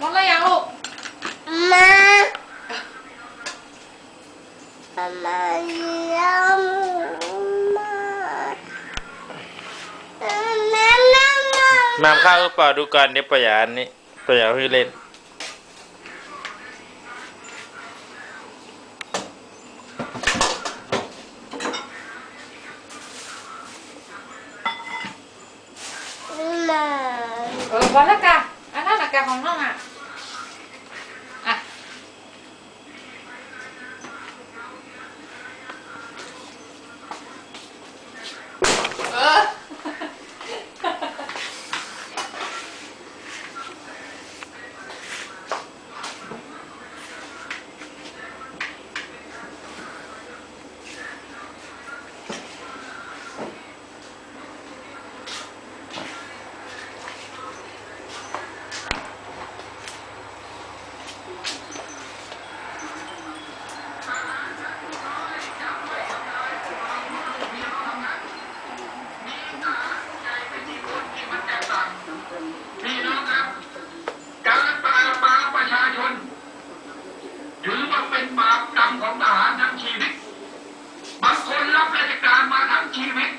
หมดแล้วยังลูกมามาเยี่ยมมาแม่แม่แม่มามข้าวหรือเปล่าดูก่อนเดี๋ยวปะหยาอันนี้ปะหยาเพิ่งเล่นมาเออพอแล้วกะอันนั้นหลักกะของน้องอะ ราชการมาทั้งชีวิต